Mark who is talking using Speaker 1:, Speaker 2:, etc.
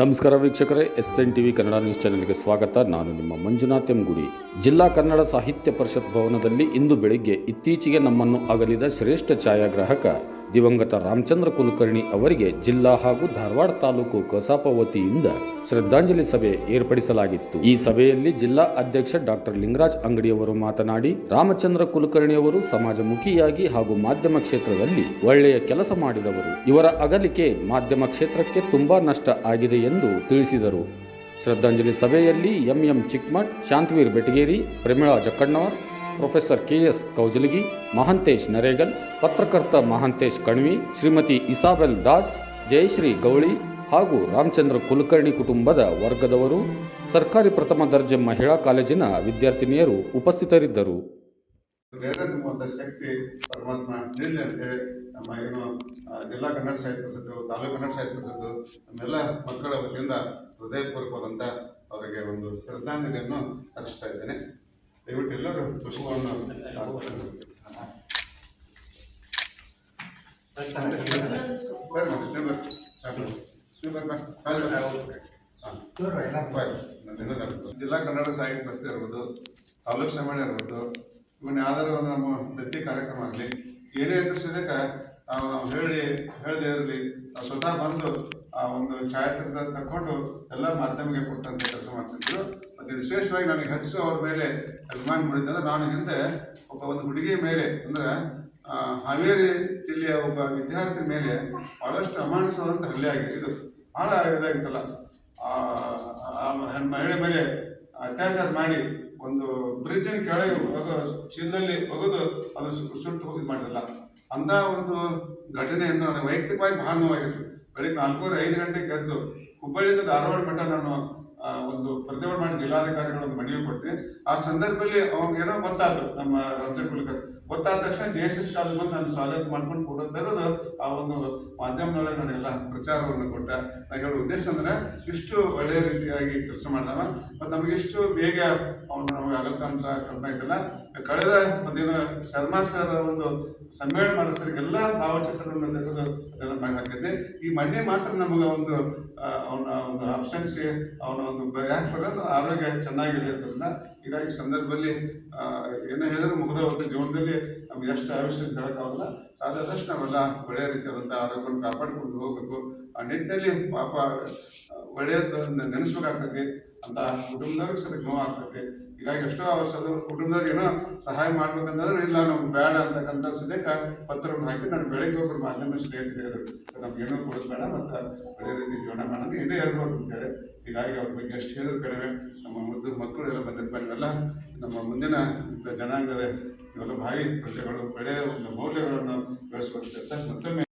Speaker 1: ನಮಸ್ಕಾರ ವೀಕ್ಷಕರೇ S N TV Kannada news ಚಾನೆಲ್ಗೆ ಸ್ವಾಗತ. ನಾನು ನಿಮ್ಮ ಮಂಜುನಾಥ್ ಎಂಗುಡಿ. ಜಿಲ್ಲಾ ಕನ್ನಡ ಸಾಹಿತ್ಯ ಪರಿಷತ್ ಭವನದಲ್ಲಿ ಇಂದು ಬೆಳಿಗ್ಗೆ ಇತ್ತೀಚೆಗೆ ನಮ್ಮನ್ನು ಅಗಲಿದ ಶ್ರೇಷ್ಠ ಛಾಯಾಗ್ರಾಹಕ ದಿವಂಗತ ರಾಮಚಂದ್ರ ಕುಲಕರ್ಣಿ ಅವರಿಗೆ ಜಿಲ್ಲಾ ಹಾಗೂ ಧಾರವಾಡ ತಾಲೂಕು ಕಸಾಪ ವತಿಯಿಂದ ಶ್ರದ್ಧಾಂಜಲಿ ಸಭೆ ಏರ್ಪಡಿಸಲಾಗಿತ್ತು. ಈ ಸಭೆಯಲ್ಲಿ ಜಿಲ್ಲಾ ಅಧ್ಯಕ್ಷ ಡಾಕ್ಟರ್ ಲಿಂಗರಾಜ್ ಅಂಗಡಿಯವರು ಮಾತನಾಡಿ, ರಾಮಚಂದ್ರ ಕುಲಕರ್ಣಿ ಅವರು ಸಮಾಜಮುಖಿಯಾಗಿ ಹಾಗೂ ಮಾಧ್ಯಮ ಕ್ಷೇತ್ರದಲ್ಲಿ ಒಳ್ಳೆಯ ಕೆಲಸ ಮಾಡಿದವರು. ಇವರ ಅಗಲಿಕೆ ಮಾಧ್ಯಮ ಕ್ಷೇತ್ರಕ್ಕೆ ತುಂಬಾ ನಷ್ಟ ಆಗಿದೆ ಎಂದು ತಿಳಿಸಿದರು. ಶ್ರದ್ಧಾಂಜಲಿ ಸಭೆಯಲ್ಲಿ MM Chikmath, Shantaveer Betageri, Pramila Jakkannavar professor K S Kaujalagi, Mahantesh Naregal, ಪತ್ರಕರ್ತ ಮಹಾಂತೇಶ್ ಕಣ್ವಿ, ಶ್ರೀಮತಿ ಇಸಾಬೆಲ್ ದಾಸ್, ಜಯಶ್ರೀ ಗೌಳಿ ಹಾಗೂ ರಾಮಚಂದ್ರ ಕುಲಕರ್ಣಿ ಕುಟುಂಬದ ವರ್ಗದವರು, ಸರ್ಕಾರಿ ಪ್ರಥಮ ದರ್ಜೆ ಮಹಿಳಾ ಕಾಲೇಜಿನ ವಿದ್ಯಾರ್ಥಿನಿಯರು ಉಪಸ್ಥಿತರಿದ್ದರು.
Speaker 2: ಶಕ್ತಿ, ಪರಮಾತ್ಮ ನೀಡಲಿ ನಮ್ಮ ಏನು ಜಿಲ್ಲಾ ಕನ್ನಡ ಸಾಹಿತ್ಯ ಪರಿಷತ್ತು ತಾಲೂಕು ಕನ್ನಡ ಸಾಹಿತ್ಯ ಪರಿಷತ್ತು ನಮ್ಮೆಲ್ಲ ಮಕ್ಕಳ ವತಿಯಿಂದ ಹೃದಯಪೂರ್ವಕವಾದಂಥ ಅವರಿಗೆ ಒಂದು ಶ್ರದ್ಧಾಂಜಲಿಯನ್ನು ಅರ್ಪಿಸ್ತಾ ಇದ್ದೇನೆ. ದಯವಿಟ್ಟು ಎಲ್ಲರೂ ಪುಷ್ಪವನ್ನು. ಜಿಲ್ಲಾ ಕನ್ನಡ ಸಾಹಿತ್ಯ ಬಸ್ತಿ ಇರ್ಬೋದು ತಾಲೂಕು ಸಮ್ಮೇಳನ ಇರ್ಬೋದು ಇವನ್ನ ಯಾವ್ದಾದ್ರು ಒಂದು ನಮ್ಮ ದತ್ತಿ ಕಾರ್ಯಕ್ರಮ ಆಗಲಿ ಏನೇ ಇದ್ರ ಸದ್ಯಕ್ಕೆ ನಾವು ನಾವು ಹೇಳಿ, ಹೇಳದೇ ಇರಲಿ. ನಾವು ಸ್ವತಃ ಬಂದು ಆ ಒಂದು ಛಾಯಾಚಿತ್ರ ತಕೊಂಡು ಎಲ್ಲ ಮಾಧ್ಯಮಕ್ಕೆ ಕೊಟ್ಟಂತ ಕೆಲಸ ಮಾಡ್ತಿದ್ರು. ಮತ್ತೆ ವಿಶೇಷವಾಗಿ ನನಗೆ ಹಚ್ಚು ಅವ್ರ ಮೇಲೆ ಅಭಿಮಾನ ಅಂದ್ರೆ ನಾನು ಹಿಂದೆ ಒಬ್ಬ ಒಂದು ಹುಡುಗಿ ಮೇಲೆ, ಅಂದ್ರೆ ಹಾವೇರಿ ಜಿಲ್ಲೆಯ ಒಬ್ಬ ವಿದ್ಯಾರ್ಥಿ ಮೇಲೆ ಬಹಳಷ್ಟು ಅಮಾನಿಸುವಂತ ಹಳ್ಳಿ ಆಗಿದೆ. ಇದು ಬಹಳ ಇದಾಗಿತ್ತಲ್ಲ. ಆ ಮಹಿಳೆ ಮೇಲೆ ಅತ್ಯಾಚಾರ ಮಾಡಿ ಒಂದು ಬ್ರಿಡ್ಜಿನ ಕೆಳಗೆ ಹೋಗೋ ಚೀಲದಲ್ಲಿ ಒಗೆದು ಅದು ಸುಟ್ಟು ಹೋಗಿ ಮಾಡಿರಲ್ಲ ಅಂತ ಒಂದು ಘಟನೆಯನ್ನು ನನಗೆ ವೈಯಕ್ತಿಕವಾಗಿ ಬಹಳ ನೋವಾಗಿತ್ತು ಬೆಳಿಗ್ಗೆ ನಾಲ್ಕೂವರೆ, ಐದು ಗಂಟೆಗೆ ಎದ್ದು ಹುಬ್ಬಳ್ಳಿಯಿಂದ ಧಾರವಾಡ ಮಠ ನಾನು ಒಂದು ಪ್ರತಿಭಟನೆ ಮಾಡಿ ಜಿಲ್ಲಾಧಿಕಾರಿಗಳು ಒಂದು ಮನವಿ ಕೊಟ್ಟೆ. ಆ ಸಂದರ್ಭದಲ್ಲಿ ಅವಾಗ ಏನೋ ಗೊತ್ತಾದ್ರು ನಮ್ಮ ರಂಜನ್ ಕುಲಕರ್ ಗೊತ್ತಾದ ತಕ್ಷಣ ಜೆ ಎಸ್ ಎಸ್ ಕಾಲೇಜ್ ಬಂದು ನಾನು ಸ್ವಾಗತ ಮಾಡ್ಕೊಂಡು ಕೂಡ ತರೋದು ಆ ಒಂದು ಮಾಧ್ಯಮದೊಳಗೆ ನಾನೆಲ್ಲ ಪ್ರಚಾರವನ್ನು ಕೊಟ್ಟ. ನಾ ಹೇಳೋ ಉದ್ದೇಶ ಅಂದ್ರೆ ಇಷ್ಟು ಒಳ್ಳೆಯ ರೀತಿಯಾಗಿ ಕೆಲಸ ಮಾಡಿದವ, ಮತ್ತು ನಮಗೆ ಇಷ್ಟು ಬೇಗ ಅವನು ನಮಗೆ ಆಗತ್ತಂತ ಕಲ್ಪನೆ ಇದ್ದಲ್ಲ. ಕಳೆದ ಒಂದೇನು ಶರ್ಮಾ ಸರ್ ಒಂದು ಸಮ್ಮೇಳನ ಮಾಡಿಸೋರಿಗೆಲ್ಲ ಭಾವಚಿತ್ರವನ್ನು ತೆಗೆದು ಅದನ್ನು ಮಾಡಿ ಈ ಮಣ್ಣೆ ಮಾತ್ರ ನಮಗೆ ಒಂದು ಅವನ ಒಂದು ಆಪ್ಷನ್ಸ್ ಅವನ ಒಂದು ಯಾಕೆ ಬರೋದು ಆರೋಗ್ಯ ಚೆನ್ನಾಗಿದೆ ಅಂತಂದ ಹೀಗಾಗಿ ಸಂದರ್ಭದಲ್ಲಿ ಏನೋ ಹೇಳಿದ್ರು ಮುಗಿದ ಒಂದು ಜೀವನದಲ್ಲಿ ನಮ್ಗೆ ಎಷ್ಟು ಆಯುಷ್ಯ ಹೇಳೋಕ್ಕಾಗಲ್ಲ ಸಾಧ್ಯ ಆದಷ್ಟು ನಾವೆಲ್ಲ ಒಳ್ಳೆಯ ರೀತಿಯಾದಂಥ ಆರೋಗ್ಯವನ್ನು ಕಾಪಾಡ್ಕೊಂಡು ಹೋಗಬೇಕು. ಆ ನಿಟ್ಟಿನಲ್ಲಿ ಪಾಪ ಒಳ್ಳೆಯದನ್ನು ಒಳ್ಳೆಯದು ನೆನೆಸ್ಬೇಕಾಗ್ತೈತಿ ಅಂತ ಕುಟುಂಬದವ್ರಿಗೆ ಸರಿ ನೋವು ಆಗ್ತೈತಿ ಹೀಗಾಗಿ ಎಷ್ಟೋ ಅವಸರ ಕುಟುಂಬದವ್ರಿಗೆ ಏನೋ ಸಹಾಯ ಮಾಡ್ಬೇಕಂತಂದ್ರೆ, ಇಲ್ಲ, ನಮ್ಗೆ ಬೇಡ ಅಂತಕ್ಕಂಥ ಸದ್ಯಕ್ಕೆ ಪತ್ರವನ್ನು ಹಾಕಿ ನಾನು ಬೆಳಗ್ಗೆ ಒಬ್ಬರು ಮಾಧ್ಯಮ ಸ್ನೇಹಿತರು ಹೇಳಿದ್ರು. ನಮ್ಗೆ ಏನೂ ಕೊಡೋದು ಬೇಡ, ಮತ್ತು ಒಳ್ಳೆಯ ರೀತಿ ಜೀವನ ಮಾಡೋದು ಏನೇ ಇರ್ಬೋದು ಅಂತೇಳಿ ಹೀಗಾಗಿ ಅವ್ರ ಬಗ್ಗೆ ಅಷ್ಟು ಹೇಳಿದ ಕಡಿಮೆ ನಮ್ಮ ಮುದ್ದು ಮಕ್ಕಳು ಎಲ್ಲ ಇವೆಲ್ಲ ನಮ್ಮ ಮುಂದಿನ ಜನಾಂಗದ ಇವೆಲ್ಲ ಭಾರಿ ಪ್ರಜೆಗಳು, ಒಳ್ಳೆಯ ಒಂದು ಮೌಲ್ಯಗಳನ್ನು ಬೆಳೆಸ್ಕೊಡ್ತಂತ